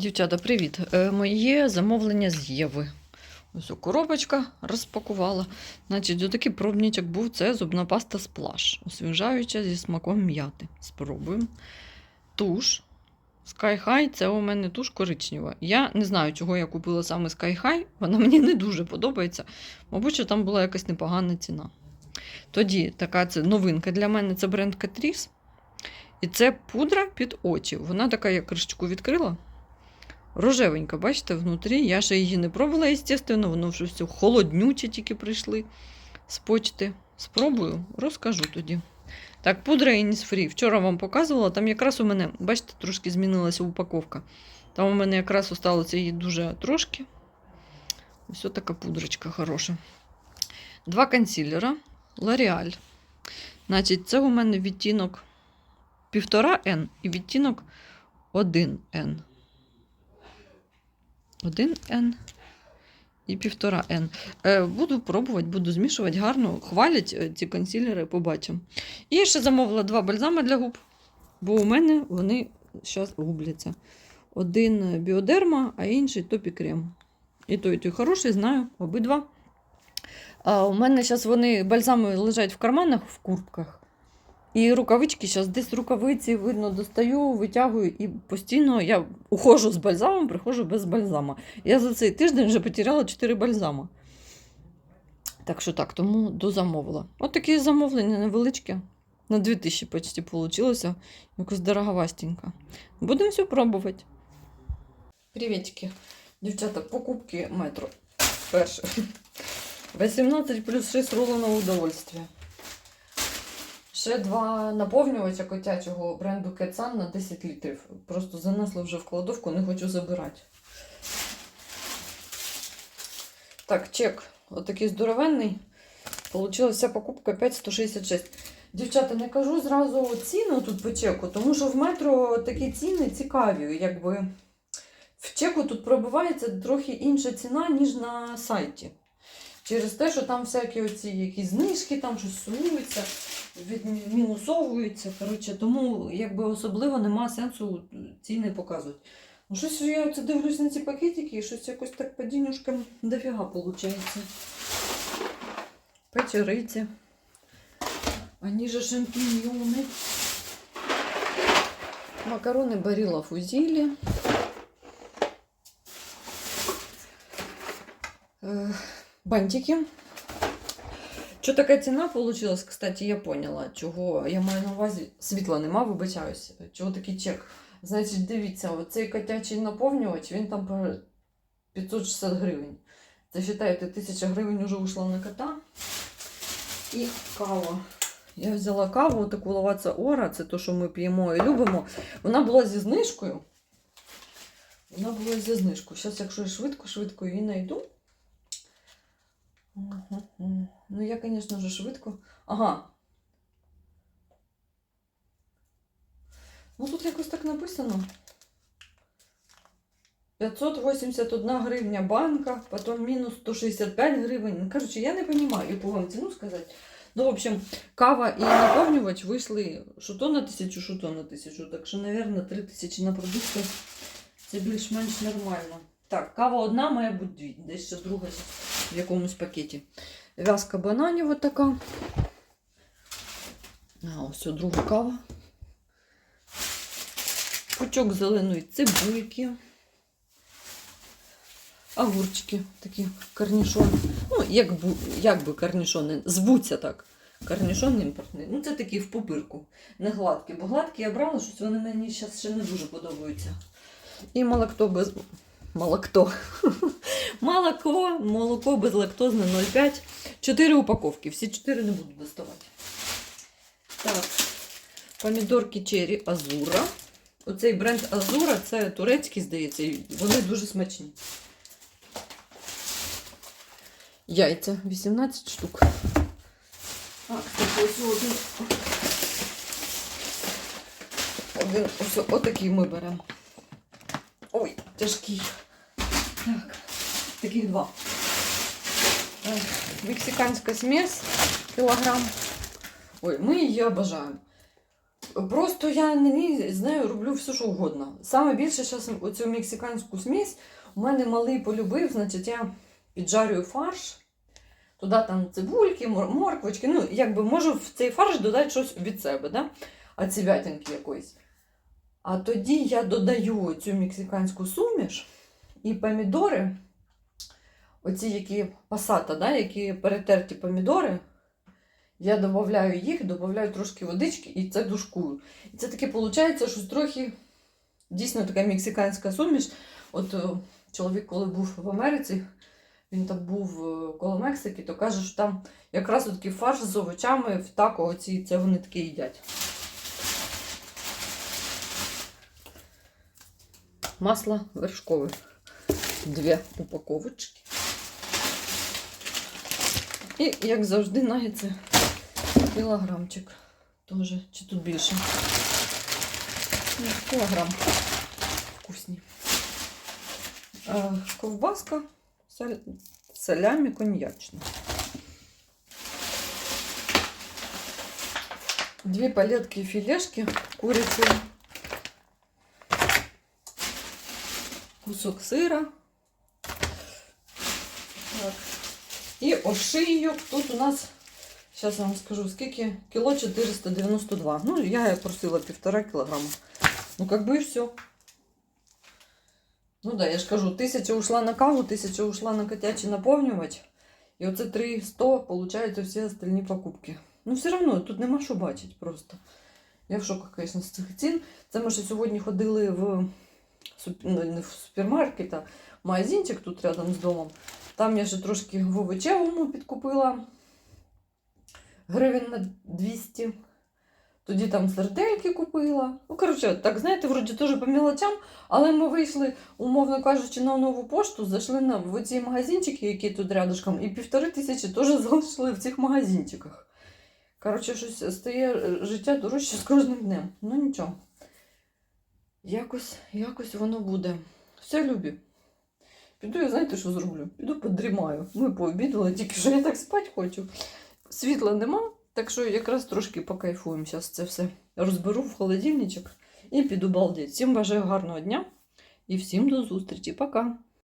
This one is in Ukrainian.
Дівчата, привіт! Е, Моє замовлення з Єви. Ось коробочка розпакувала. Значить, отакий пробничок був це зубна паста сплаш, освіжаюча зі смаком м'яти. Спробуємо. Туш. Sky High це у мене туш коричнева. Я не знаю, чого я купила саме Sky High. Вона мені не дуже подобається. Мабуть, що там була якась непогана ціна. Тоді така це новинка для мене це бренд Catrice. І це пудра під очі. Вона така, я кришечку відкрила. Рожевенька, бачите, внутрі. Я ще її не пробувала, звісно, воно вже все холоднюче тільки прийшли з почти. Спробую, розкажу тоді. Так, пудра Innisfree. Вчора вам показувала, там якраз у мене, бачите, трошки змінилася упаковка. Там у мене якраз осталося її дуже трошки. Ось така пудрочка хороша. Два консилера L'Oreal. Значить, це у мене відтінок 1,5N і відтінок 1N. 1N і 1,5N. Е, буду пробувати, буду змішувати гарно. Хвалять е, ці консилери, побачимо. І ще замовила два бальзами для губ, бо у мене вони зараз губляться. Один біодерма, а інший топі крем. І той, і той хороший, знаю, обидва. А у мене зараз вони бальзами лежать в карманах в куртках. І рукавички зараз десь рукавиці видно, достаю, витягую і постійно я ухожу з бальзамом, приходжу без бальзама. Я за цей тиждень вже потеряла 4 бальзама. Так що так, тому дозамовила. От такі замовлення невеличке. На 2000 почти вийшло. Якось дороговастенько. Будемо все пробувати. Привітики. Дівчата, покупки метро. Перше. 18 плюс 6 рулоного удовольствия. Ще два наповнювача котячого бренду Кетсан на 10 літрів. Просто занесли вже в кладовку, не хочу забирати. Так, чек. Отакий здоровенний. Получилася покупка 5,166. Дівчата, не кажу зразу ціну тут по чеку, тому що в метро такі ціни цікаві. Якби в чеку тут пробивається трохи інша ціна, ніж на сайті. Через те, що там всякі оці якісь знижки, там щось сумуються, відмінусовуються. Коротше, тому якби особливо нема сенсу ціни показувати. Ну, щось я це дивлюсь на ці пакетики і щось якось так по денюжкам дофіга виходить. Печериці. Они же шампиньоны. Макароны Барилла Фузили. Бантики. Що така ціна получилась, кстати, я поняла, чого я маю на увазі. Світла нема, вибачаюся. Чого такий чек? Значить, дивіться, оцей котячий наповнювач, він там по 560 гривень. Це вважаєте, 1000 гривень вже вийшла на кота. І кава. Я взяла каву, таку лаваца Ора, це те, що ми п'ємо і любимо. Вона була зі знижкою. Вона була зі знижкою. Зараз, якщо я швидко-швидко її знайду. Ну, я, звісно, вже швидко. Ага. Ну, тут якось так написано. 581 гривня банка, потім мінус 165 гривень. Ну, Короче, я не розумію, яку вам ціну сказати. Ну, в общем, кава і наповнювач вийшли що то на тисячу, що то на тисячу. Так що, мабуть, 3 тисячі на продукти це більш-менш нормально. Так, кава одна має бути дві. Десь ще друга в якомусь пакеті. В'язка бананів от така. А, ось друга кава. Пучок зеленої цибульки. Огурчики, такі корнішони. Ну, як, як би корнішони, звуться так. Корнішон імпортний. Ну, це такі в пупирку, не гладкі. Бо гладкі я брала, щось вони мені зараз ще не дуже подобаються. І молоко без. Молоко. Молоко, молоко безлактозне 0,5. Чотири упаковки. Всі чотири не буду доставати. Так. Помідорки черрі Азура. Оцей бренд Азура це турецький, здається, і вони дуже смачні. Яйця 18 штук. А, ось один. Один, ось отакий ми беремо. Ой, тяжкий. Так, таких два. Мексиканська смесь кілограм. Ой, ми її обожаємо. Просто я на ній роблю все, що угодно. Саме більше зараз оцю мексиканську смесь у мене малий полюбив, значить, я піджарюю фарш, туди там цибульки, морквочки. Ну, якби можу в цей фарш додати щось від себе, да? а цівятинки якоїсь. А тоді я додаю цю мексиканську суміш і помідори, оці які пасата, да, які перетерті помідори. Я додаю їх, додаю трошки водички і це душкую. І це таке виходить, що трохи дійсно така мексиканська суміш. От е, чоловік, коли був в Америці, він там був е, коло Мексики, то каже, що там якраз такий фарш з овочами в тако, оці, це вони таке їдять. Масло вершкове. Дві упаковочки. І, як завжди, нагетси кілограмчик. Тоже, чи тут більше? Ні, кілограм. Вкусні. Ковбаска саль... салямі коньячна. Дві палетки філешки куриці. Кусок сира. Так. І ошийок. Тут у нас, зараз я вам скажу, скільки? Кіло 492. Ну, я просила півтора кілограма. Ну, как бы і все. Ну да, я ж кажу, тисяча ушла на каву, тисяча ушла на котячий наповнювач. І оце 300, получаються всі остальні покупки. Ну, все одно, тут нема що бачити просто. Я в шоку, звісно, з цих цін. Це ми ще сьогодні ходили в, в супермаркет, магазинчик тут рядом з домом. Там я ще трошки в овочевому підкупила гривень на 200. Тоді там сардельки купила. Ну, коротше, так, знаєте, вроді теж по мілочам, але ми вийшли, умовно кажучи, на нову пошту, зайшли на в ці магазинчики, які тут рядышком, і півтори тисячі теж залишили в цих магазинчиках. Коротше, щось стає е, життя дорожче з кожним днем. Ну нічого. Якось, якось воно буде. Все любі. Піду, я знаєте, що зроблю? Піду подрімаю. Ми пообідали, тільки що я так спати хочу. Світла нема, так що якраз трошки покайфуємо. Зараз це все розберу в холодильничок і піду балдіть. Всім бажаю гарного дня і всім до зустрічі. Пока!